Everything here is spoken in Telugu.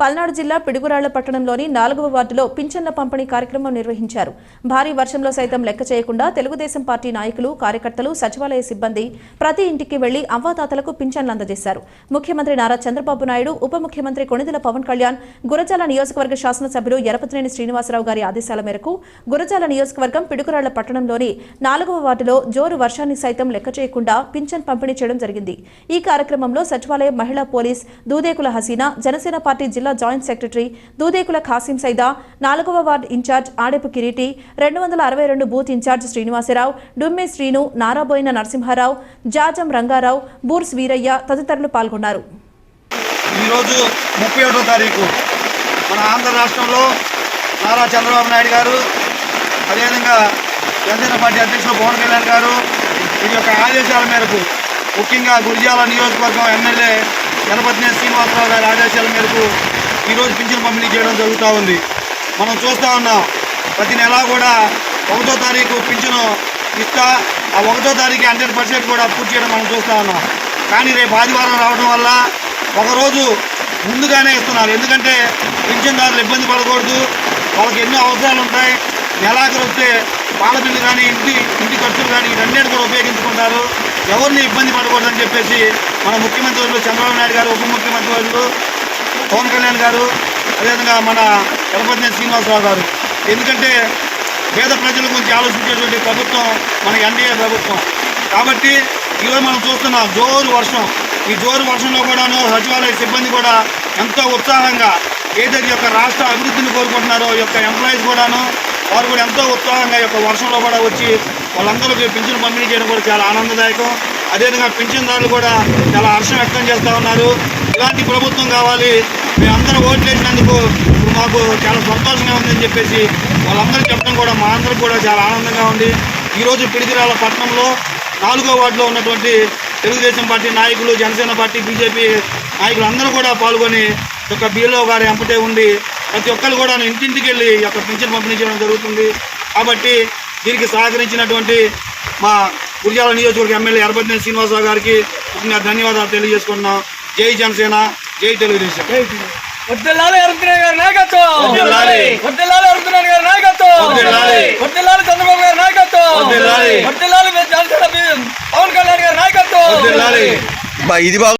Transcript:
పల్నాడు జిల్లా పిడుగురాళ్ళ పట్టణంలోని నాలుగవ వార్డులో పింఛన్ల పంపిణీ కార్యక్రమం నిర్వహించారు. భారీ వర్షంలో సైతం లెక్క చేయకుండా తెలుగుదేశం పార్టీ నాయకులు కార్యకర్తలు సచివాలయ సిబ్బంది ప్రతి ఇంటికి వెళ్ళి అవ్వాతాతలకు పింఛన్లు అందజేశారు. ముఖ్యమంత్రి నారా చంద్రబాబు నాయుడు ఉప ముఖ్యమంత్రి కొణిదెల పవన్ కళ్యాణ్ గురజాల నియోజకవర్గ శాసనసభ్యులు ఎరపతినేని శ్రీనివాసరావు గారి ఆదేశాల మేరకు గురజాల నియోజకవర్గం పిడుగురాళ్ళ పట్టణంలోని నాలుగవ వార్డులో జోరు వర్షాన్ని సైతం లెక్క చేయకుండా పింఛన్ పంపిణీ చేయడం జరిగింది. ఈ కార్యక్రమంలో సచివాలయం మహిళా పోలీస్ దూదేకుల హసీనా జనసేన పార్టీ జిల్లా జాయింట్ సెక్రటరీ దూదేకుల ఖాసిం సైదా నాలుగవ వార్డు ఇన్ఛార్జ్ ఆడెపు కిరీటి రెండు వందల అరవై రెండు బూత్ ఇన్ఛార్జ్ శ్రీనివాసరావు డుమ్మె శ్రీను నారాబోయిన నరసింహారావు జాజం రంగారావు బూర్స్ వీరయ్య తదితరులు పాల్గొన్నారు. ఈరోజు ముప్పై ఒకటో తారీఖు మన ఆంధ్ర రాష్ట్రంలో నారా చంద్రబాబు నాయుడు గారు అదేవిధంగా జనసేన పార్టీ అధ్యక్షులు పవన్ కళ్యాణ్ గారు వీరి యొక్క ఆదేశాల మేరకు ముఖ్యంగా గురిజాల నియోజకవర్గం ఎమ్మెల్యే గణపతినే శ్రీనివాసరావు గారి ఆదేశాల మేరకు ఈరోజు పింఛన్ పంపిణీ చేయడం జరుగుతూ ఉంది. మనం చూస్తూ ఉన్నాం. ప్రతి నెలా కూడా ఒకటో తారీఖు పింఛను ఇస్తా ఆ ఒకటో తారీఖు హండ్రెడ్ పర్సెంట్ కూడా పూర్తి చేయడం మనం చూస్తూ ఉన్నాం. కానీ రేపు ఆదివారం రావడం వల్ల ఒకరోజు ముందుగానే ఇస్తున్నారు. ఎందుకంటే పింఛన్దారులు ఇబ్బంది పడకూడదు. వాళ్ళకి ఎన్నో అవసరాలు ఉంటాయి. నెలాఖరు వస్తే పాల బిల్లు కానీ ఇంటి ఇంటి ఖర్చులు కానీ ఇవన్నీ కూడా ఉపయోగించుకుంటారు. ఎవరిని ఇబ్బంది పడకూడదని చెప్పేసి మన ముఖ్యమంత్రి చంద్రబాబు నాయుడు గారు ఉప ముఖ్యమంత్రి వర్యులు పవన్ కళ్యాణ్ గారు అదేవిధంగా మన గణపతి శ్రీనివాసరావు గారు. ఎందుకంటే పేద ప్రజల గురించి ఆలోచించేటువంటి ప్రభుత్వం మన ఎన్డీఏ ప్రభుత్వం. కాబట్టి ఈరోజు మనం చూస్తున్న జోరు వర్షం. ఈ జోరు వర్షంలో కూడాను సచివాలయ సిబ్బంది కూడా ఎంతో ఉత్సాహంగా ఏదైతే యొక్క రాష్ట్ర అభివృద్ధిని కోరుకుంటున్నారో ఈ యొక్క ఎంప్లాయీస్ కూడాను వారు కూడా ఎంతో ఉత్సాహంగా యొక్క వర్షంలో కూడా వచ్చి వాళ్ళందరికీ పింఛను పంపిణీ చేయడం కూడా చాలా ఆనందదాయకం. అదేవిధంగా పింఛన్దారులు కూడా చాలా హర్షం వ్యక్తం చేస్తూ ఉన్నారు. ఇలాంటి ప్రభుత్వం కావాలి. మేమందరూ ఓట్లు వేసినందుకు మాకు చాలా సంతోషంగా ఉందని చెప్పేసి వాళ్ళందరూ చెప్పడం కూడా మా అందరికి కూడా చాలా ఆనందంగా ఉంది. ఈరోజు పిడిదిరాల పట్టణంలో నాలుగో వార్డులో ఉన్నటువంటి తెలుగుదేశం పార్టీ నాయకులు జనసేన పార్టీ బీజేపీ నాయకులు అందరూ కూడా పాల్గొని ఒక యొక్క బీలో గారి ఎంపటే ఉండి ప్రతి ఒక్కరు కూడా ఇంటింటికి వెళ్ళి ఈ యొక్క పెన్షన్ పంపిణీ చేయడం జరుగుతుంది. కాబట్టి దీనికి సహకరించినటువంటి మా గురిజాల నియోజకవర్గ ఎమ్మెల్యే ఎరపతినేని శ్రీనివాసరావు గారికి ముఖ్యంగా ధన్యవాదాలు తెలియజేసుకుంటున్నాం. జై జనసేన జై తెలుగుదేశం. వద్దెల్లాలి అరుణ్ గారి నాయకత్వం. వర్ధిల్లాలి. వద్దెల్లాలి అరుణ్ గారి నాయకత్వం. వర్ధిల్లాలి. వద్దెల్లాలి చంద్రబాబు గారి నాయకత్వం. వర్ధిల్లాలి. వద్దెల్లాలి జనసేన పవన్ కళ్యాణ్ గారి నాయకత్వం. వదిలాలి బా ఇది బాగా